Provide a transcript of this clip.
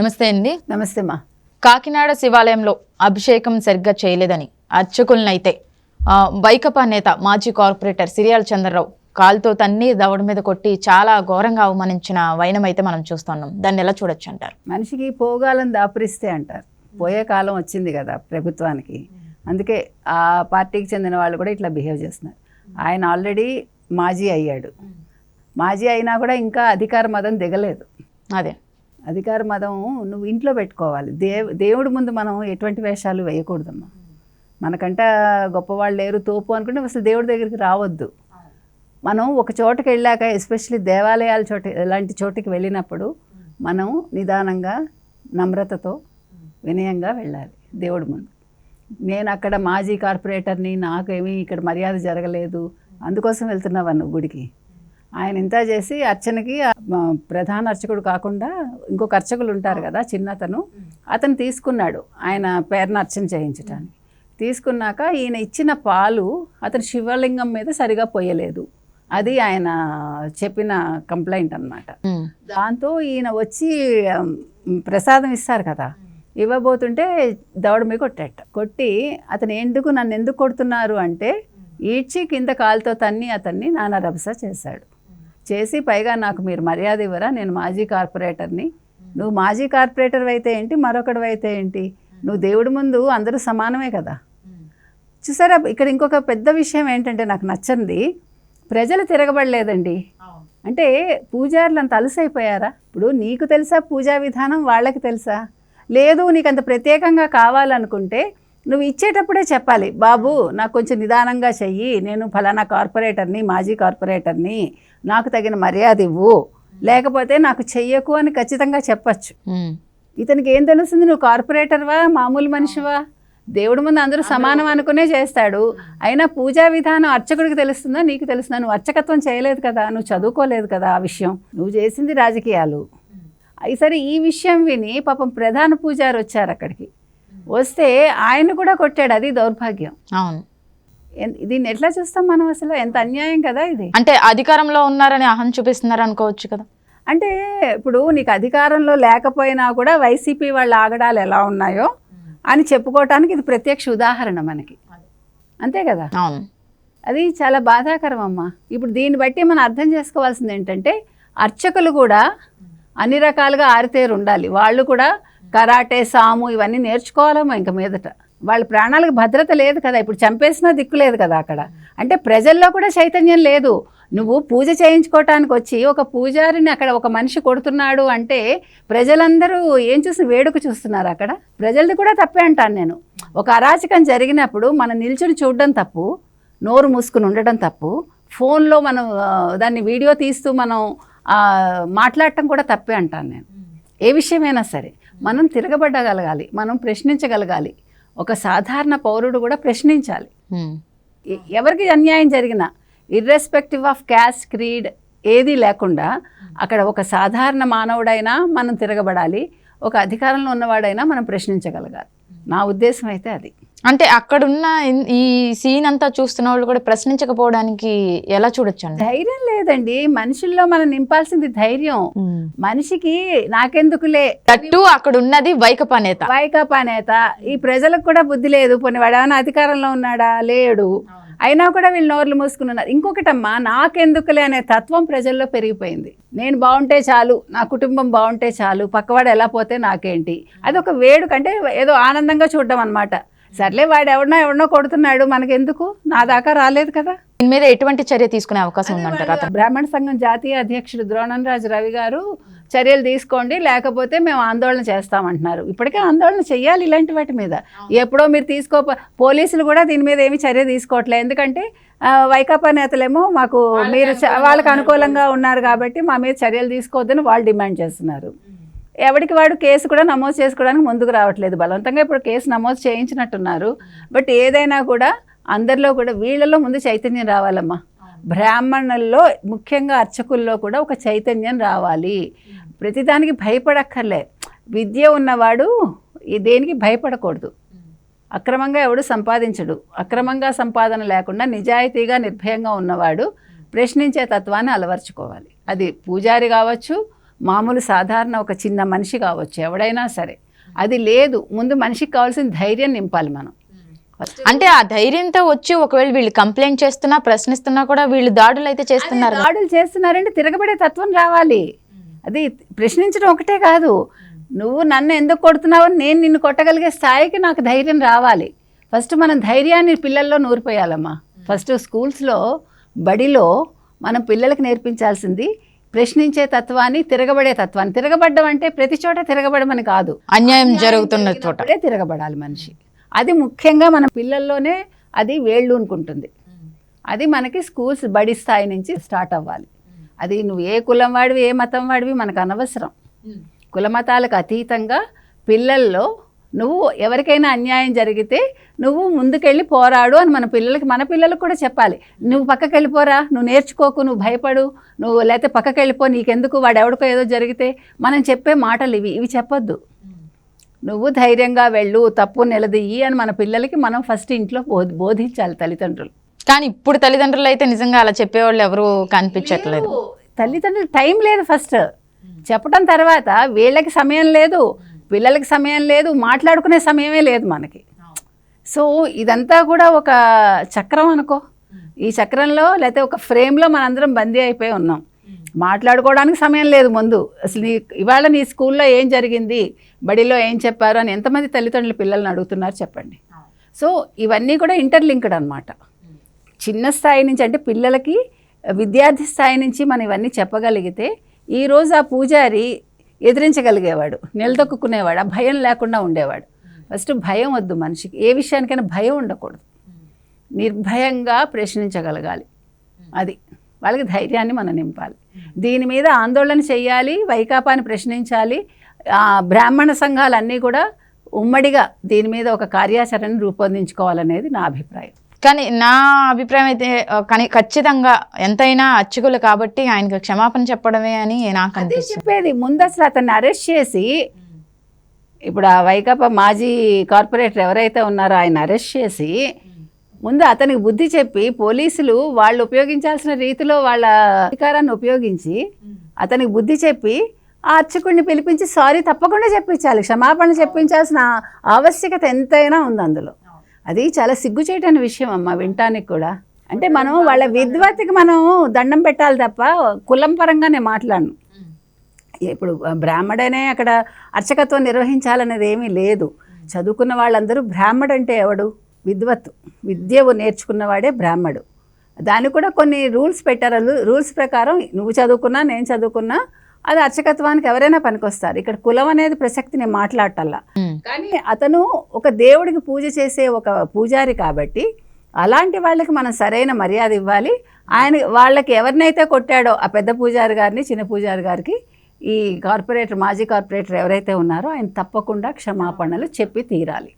నమస్తే అండి. నమస్తే మా. కాకినాడ శివాలయంలో అభిషేకం సరిగ్గా చేయలేదని అర్చకులనైతే వైకపా నేత మాజీ కార్పొరేటర్ సిరియాల్ చంద్రరావు కాలుతో తన్ని దవడ మీద కొట్టి చాలా ఘోరంగా అవమానించిన వైనం అయితే మనం చూస్తున్నాం. దాన్ని ఎలా చూడొచ్చు అంటారు? మనిషికి పోగాలని దాపురిస్తే అంటారు. పోయే కాలం వచ్చింది కదా ప్రభుత్వానికి. అందుకే ఆ పార్టీకి చెందిన వాళ్ళు కూడా ఇట్లా బిహేవ్ చేస్తున్నారు. ఆయన ఆల్రెడీ మాజీ అయ్యాడు. మాజీ అయినా కూడా ఇంకా అధికార మదం దిగలేదు. అదే. అధికార మదం నువ్వు ఇంట్లో పెట్టుకోవాలి. దేవ్ దేవుడి ముందు మనం ఎటువంటి వేషాలు వేయకూడదమ్మా. మనకంట గొప్పవాళ్ళు లేరు తోపు అనుకుంటే అసలు దేవుడి దగ్గరికి రావద్దు. మనం ఒక చోటకి వెళ్ళాక ఎస్పెషల్లీ దేవాలయాల చోట ఇలాంటి చోటుకి వెళ్ళినప్పుడు మనం నిదానంగా నమ్రతతో వినయంగా వెళ్ళాలి దేవుడి ముందు. నేను అక్కడ మాజీ కార్పొరేటర్ని నాకేమీ ఇక్కడ మర్యాద జరగలేదు అందుకోసం వెళ్తున్నావా నువ్వు గుడికి? ఆయన ఇంత చేసి అర్చనకి ప్రధాన అర్చకుడు కాకుండా ఇంకొక అర్చకులు ఉంటారు కదా చిన్నతను. అతను తీసుకున్నాడు ఆయన పేరున అర్చన చేయించడానికి తీసుకున్నాక ఈయన ఇచ్చిన పాలు అతను శివలింగం మీద సరిగా పోయలేదు. అది ఆయన చెప్పిన కంప్లైంట్ అన్నమాట. ఉమ్. దాంతో ఈయన వచ్చి ప్రసాదం ఇస్తారు కదా ఇవ్వబోతుంటే దవడ మీద కొట్టాట. కొట్టి అతను ఎందుకు నన్ను ఎందుకు కొడుతున్నారు అంటే ఈడ్చి కింద కాలుతో తన్ని అతన్ని నానా రభస చేశాడు. చేసి పైగా నాకు మీరు మర్యాద ఇవ్వరా? నేను మాజీ కార్పొరేటర్ని. నువ్వు మాజీ కార్పొరేటర్ అయితే ఏంటి? మరొకడు అయితే ఏంటి? నువ్వు దేవుడి ముందు అందరూ సమానమే కదా. చూసారా? ఇక్కడ ఇంకొక పెద్ద విషయం ఏంటంటే నాకు నచ్చంది. ప్రజలు తిరగబడలేదండి. అంటే పూజారులు అంత అలసైపోయారా? ఇప్పుడు నీకు తెలుసా పూజా విధానం వాళ్ళకి తెలుసా? లేదు నీకు అంత ప్రత్యేకంగా కావాలనుకుంటే నువ్వు ఇచ్చేటప్పుడే చెప్పాలి బాబు నాకు కొంచెం నిదానంగా చెయ్యి నేను ఫలానా కార్పొరేటర్ని మాజీ కార్పొరేటర్ని నాకు తగిన మర్యాద ఇవ్వు. లేకపోతే నాకు చెయ్యకు అని ఖచ్చితంగా చెప్పచ్చు. ఇతనికి ఏం తెలుస్తుంది? నువ్వు కార్పొరేటర్వా? మామూలు మనిషివా? దేవుడి ముందు అందరూ సమానం అనుకునే చేస్తాడు. అయినా పూజా విధానం అర్చకుడికి తెలుస్తుందా? నీకు తెలుస్తుందా? నువ్వు అర్చకత్వం చేయలేదు కదా నువ్వు చదువుకోలేదు కదా ఆ విషయం. నువ్వు చేసింది రాజకీయాలు. అయి సరే ఈ విషయం విని పాపం ప్రధాన పూజారి వచ్చారు అక్కడికి వస్తే ఆయన కూడా కొట్టాడు అది దౌర్భాగ్యం. అవును. దీన్ని ఎట్లా చూస్తాం మనం అసలు? ఎంత అన్యాయం కదా ఇది. అంటే అధికారంలో ఉన్నారని అహం చూపిస్తున్నారు అనుకోవచ్చు కదా. అంటే ఇప్పుడు నీకు అధికారంలో లేకపోయినా కూడా వైసీపీ వాళ్ళ ఆగడాలు ఎలా ఉన్నాయో అని చెప్పుకోవటానికి ఇది ప్రత్యక్ష ఉదాహరణ మనకి. అంతే కదా? అది చాలా బాధాకరం అమ్మా ఇప్పుడు దీన్ని బట్టి మనం అర్థం చేసుకోవాల్సింది ఏంటంటే అర్చకులు కూడా అన్ని రకాలుగా ఆరితేరు ఉండాలి. వాళ్ళు కూడా కరాటే సాము ఇవన్నీ నేర్చుకోవాలేమో ఇంక మీదట. వాళ్ళ ప్రాణాలకు భద్రత లేదు కదా ఇప్పుడు చంపేసినా దిక్కు లేదు కదా అక్కడ. అంటే ప్రజల్లో కూడా చైతన్యం లేదు. నువ్వు పూజ చేయించుకోవటానికి వచ్చి ఒక పూజారిని అక్కడ ఒక మనిషి కొడుతున్నాడు అంటే ప్రజలందరూ ఏం చూసి వేడుక చూస్తున్నారు అక్కడ? ప్రజలది కూడా తప్పే అంటాను నేను. ఒక అరాచకం జరిగినప్పుడు మనం నిల్చుని చూడడం తప్పు నోరు మూసుకుని ఉండడం తప్పు ఫోన్లో మనం దాన్ని వీడియో తీస్తూ మనం మాట్లాడటం కూడా తప్పే అంటాను నేను. ఏ విషయమైనా సరే. మనం తిరగబడగలగాలి మనం ప్రశ్నించగలగాలి. ఒక సాధారణ పౌరుడు కూడా ప్రశ్నించాలి. ఎవరికి అన్యాయం జరిగినా ఇర్రెస్పెక్టివ్ ఆఫ్ క్యాస్ట్ క్రీడ్ ఏది లేకుండా అక్కడ ఒక సాధారణ మానవుడైనా మనం తిరగబడాలి ఒక అధికారంలో ఉన్నవాడైనా మనం ప్రశ్నించగలగాలి. నా ఉద్దేశం అయితే అది. అంటే అక్కడున్న ఈ సీన్ అంతా చూస్తున్న వాళ్ళు కూడా ప్రశ్నించకపోవడానికి ఎలా చూడొచ్చు ధైర్యం లేదండి. మనుషుల్లో మనం నింపాల్సింది ధైర్యం. మనిషికి నాకెందుకులే? తట్టు అక్కడ ఉన్నది వైకపా నేత. వైకాపా నేత. ఈ ప్రజలకు కూడా బుద్ధి లేదు. పోనీ వాడు ఏమైనా అధికారంలో ఉన్నాడా? లేడు. అయినా కూడా వీళ్ళు నోర్లు మూసుకుని ఉన్నారు ఇంకొకటమ్మా నాకెందుకులే అనే తత్వం ప్రజల్లో పెరిగిపోయింది. నేను బాగుంటే చాలు. నా కుటుంబం బాగుంటే చాలు. పక్కవాడు ఎలా పోతే నాకేంటి? అది ఒక వేడుక. అంటే ఏదో ఆనందంగా చూడడం అనమాట సర్లే వాడు ఎవడనో ఎవడనో కొడుతున్నాడు మనకెందుకు? నా దాకా రాలేదు కదా. దీని మీద ఎటువంటి చర్య తీసుకునే అవకాశం ఉందంటారు అతను? బ్రాహ్మణ సంఘం జాతీయ అధ్యక్షుడు ద్రోణంరాజు రవి గారు చర్యలు తీసుకోండి లేకపోతే మేము ఆందోళన చేస్తామంటున్నారు. ఇప్పటికే ఆందోళన చెయ్యాలి ఇలాంటి వాటి మీద. ఎప్పుడో మీరు తీసుకో పోలీసులు కూడా దీని మీద ఏమి చర్య తీసుకోవట్లేదు. ఎందుకంటే వైకాపా నేతలేమో మాకు మీరు వాళ్ళకి అనుకూలంగా ఉన్నారు కాబట్టి మా మీద చర్యలు తీసుకోవద్దని వాళ్ళు డిమాండ్ చేస్తున్నారు. ఎవరికి వాడు కేసు కూడా నమోదు చేసుకోవడానికి ముందుకు రావట్లేదు. బలవంతంగా ఇప్పుడు కేసు నమోదు చేయించినట్టున్నారు. బట్ ఏదైనా కూడా అందరిలో కూడా వీళ్ళలో ముందు చైతన్యం రావాలమ్మా. బ్రాహ్మణుల్లో ముఖ్యంగా అర్చకుల్లో కూడా ఒక చైతన్యం రావాలి. ప్రతిదానికి భయపడక్కర్లే. విద్య ఉన్నవాడు దేనికి భయపడకూడదు. అక్రమంగా ఎవడు సంపాదించడు. అక్రమంగా సంపాదన లేకుండా నిజాయితీగా నిర్భయంగా ఉన్నవాడు ప్రశ్నించే తత్వాన్ని అలవర్చుకోవాలి. అది పూజారి కావచ్చు మామూలు సాధారణ ఒక చిన్న మనిషి కావచ్చు ఎవడైనా సరే. అది లేదు. ముందు మనిషికి కావాల్సిన ధైర్యం నింపాలి మనం. ఫస్ట్ అంటే ఆ ధైర్యంతో వచ్చి ఒకవేళ వీళ్ళు కంప్లైంట్ చేస్తున్నా ప్రశ్నిస్తున్నా కూడా వీళ్ళు దాడులు అయితే చేస్తున్నారు. దాడులు చేస్తున్నారంటే తిరగబడే తత్వం రావాలి. అది ప్రశ్నించడం ఒకటే కాదు. నువ్వు నన్ను ఎందుకు కొడుతున్నావు నేను నిన్ను కొట్టగలిగే స్థాయికి నాకు ధైర్యం రావాలి. ఫస్ట్ మనం ధైర్యాన్ని పిల్లల్లో నూరిపోయాలమ్మా. ఫస్ట్ స్కూల్స్లో బడిలో మనం పిల్లలకు నేర్పించాల్సింది ప్రశ్నించే తత్వాన్ని తిరగబడే తత్వాన్ని. తిరగబడ్డం అంటే ప్రతి చోట తిరగబడమని కాదు. అన్యాయం జరుగుతున్న చోట. తిరగబడాలి మనిషి. అది ముఖ్యంగా మన పిల్లల్లోనే అది వేళ్ళు అనుకుంటుంది అది మనకి స్కూల్స్ బడి స్థాయి నుంచి స్టార్ట్ అవ్వాలి. అది నువ్వు ఏ కులం వాడివి ఏ మతం వాడివి మనకు అనవసరం. కుల మతాలకు అతీతంగా పిల్లల్లో నువ్వు ఎవరికైనా అన్యాయం జరిగితే నువ్వు ముందుకెళ్ళి పోరాడు అని మన పిల్లలకి మన పిల్లలకు కూడా చెప్పాలి. నువ్వు పక్కకి వెళ్ళిపోరా నువ్వు నేర్చుకోకు నువ్వు భయపడు నువ్వు లేకపోతే పక్కకి వెళ్ళిపో నీకెందుకు వాడు ఎవడికో ఏదో జరిగితే మనం చెప్పే మాటలు ఇవి ఇవి చెప్పొద్దు. నువ్వు ధైర్యంగా వెళ్ళు తప్పు నిలదీయి అని మన పిల్లలకి మనం ఫస్ట్ ఇంట్లో బోధ బోధించాలి తల్లిదండ్రులు. కానీ ఇప్పుడు తల్లిదండ్రులు అయితే నిజంగా అలా చెప్పేవాళ్ళు ఎవరు కనిపించట్లేదు. తల్లిదండ్రులు టైం లేదు ఫస్ట్. చెప్పడం తర్వాత వీళ్ళకి సమయం లేదు. పిల్లలకి సమయం లేదు మాట్లాడుకునే సమయమే లేదు మనకి. సో ఇదంతా కూడా ఒక చక్రం అనుకో. ఈ చక్రంలో లేకపోతే ఒక ఫ్రేమ్లో మనందరం బందీ అయిపోయి ఉన్నాం. మాట్లాడుకోవడానికి సమయం లేదు ముందు. అసలు నీ ఇవాళ నీ స్కూల్లో ఏం జరిగింది? బడిలో ఏం చెప్పారు? అని ఎంతమంది తల్లిదండ్రులు పిల్లల్ని అడుగుతున్నారు చెప్పండి. సో ఇవన్నీ కూడా ఇంటర్లింక్డ్ అనమాట చిన్న స్థాయి నుంచి అంటే పిల్లలకి విద్యార్థి స్థాయి నుంచి మనం ఇవన్నీ చెప్పగలిగితే ఈరోజు ఆ పూజారి ఎదిరించగలిగేవాడు నిలదొక్కునేవాడు ఆ భయం లేకుండా ఉండేవాడు. ఫస్ట్ భయం వద్దు మనిషికి ఏ విషయానికైనా భయం ఉండకూడదు. నిర్భయంగా ప్రశ్నించగలగాలి. అది వాళ్ళకి ధైర్యాన్ని మనం నింపాలి. దీని మీద ఆందోళన చేయాలి వైకాపాని ప్రశ్నించాలి బ్రాహ్మణ సంఘాలన్నీ కూడా ఉమ్మడిగా దీని మీద ఒక కార్యాచరణను రూపొందించుకోవాలనేది నా అభిప్రాయం. కానీ నా అభిప్రాయం అయితే కానీ ఖచ్చితంగా ఎంతైనా అచ్చుకులు కాబట్టి ఆయనకు క్షమాపణ చెప్పడమే అని నాకు అదే చెప్పేది ముందు అసలు అతన్ని అరెస్ట్ చేసి ఇప్పుడు ఆ వైకాపా మాజీ కార్పొరేటర్ ఎవరైతే ఉన్నారో ఆయన అరెస్ట్ చేసి ముందు అతనికి బుద్ధి చెప్పి పోలీసులు వాళ్ళు ఉపయోగించాల్సిన రీతిలో వాళ్ళ అధికారాన్ని ఉపయోగించి అతనికి బుద్ధి చెప్పి ఆ అర్చకుడిని పిలిపించి సారీ తప్పకుండా చెప్పించాలి క్షమాపణ చెప్పించాల్సిన ఆవశ్యకత ఎంతైనా ఉంది అందులో. అది చాలా సిగ్గుచేయటని విషయం అమ్మ వినటానికి కూడా. అంటే మనం వాళ్ళ విద్వత్తికి మనం దండం పెట్టాలి తప్ప కులం పరంగా నేను మాట్లాడను. ఇప్పుడు బ్రాహ్మడనే అక్కడ అర్చకత్వం నిర్వహించాలనేది ఏమీ లేదు. చదువుకున్న వాళ్ళందరూ బ్రాహ్మడు అంటే ఎవడు? విద్వత్తు. విద్య నేర్చుకున్నవాడే బ్రాహ్మడు. దానికి కూడా కొన్ని రూల్స్ పెట్టారు. రూల్స్ ప్రకారం నువ్వు చదువుకున్నా నేను చదువుకున్నా అది అర్చకత్వానికి ఎవరైనా పనికొస్తారు. ఇక్కడ కులం అనేది ప్రసక్తి నేను మాట్లాడటల్లా. కానీ అతను ఒక దేవుడికి పూజ చేసే ఒక పూజారి కాబట్టి అలాంటి వాళ్ళకి మనం సరైన మర్యాద ఇవ్వాలి. ఆయన వాళ్ళకి ఎవరినైతే కొట్టాడో ఆ పెద్ద పూజారి గారిని చిన్న పూజారి గారికి ఈ కార్పొరేటర్ మాజీ కార్పొరేటర్ ఎవరైతే ఉన్నారో ఆయన తప్పకుండా క్షమాపణలు చెప్పి తీరాలి.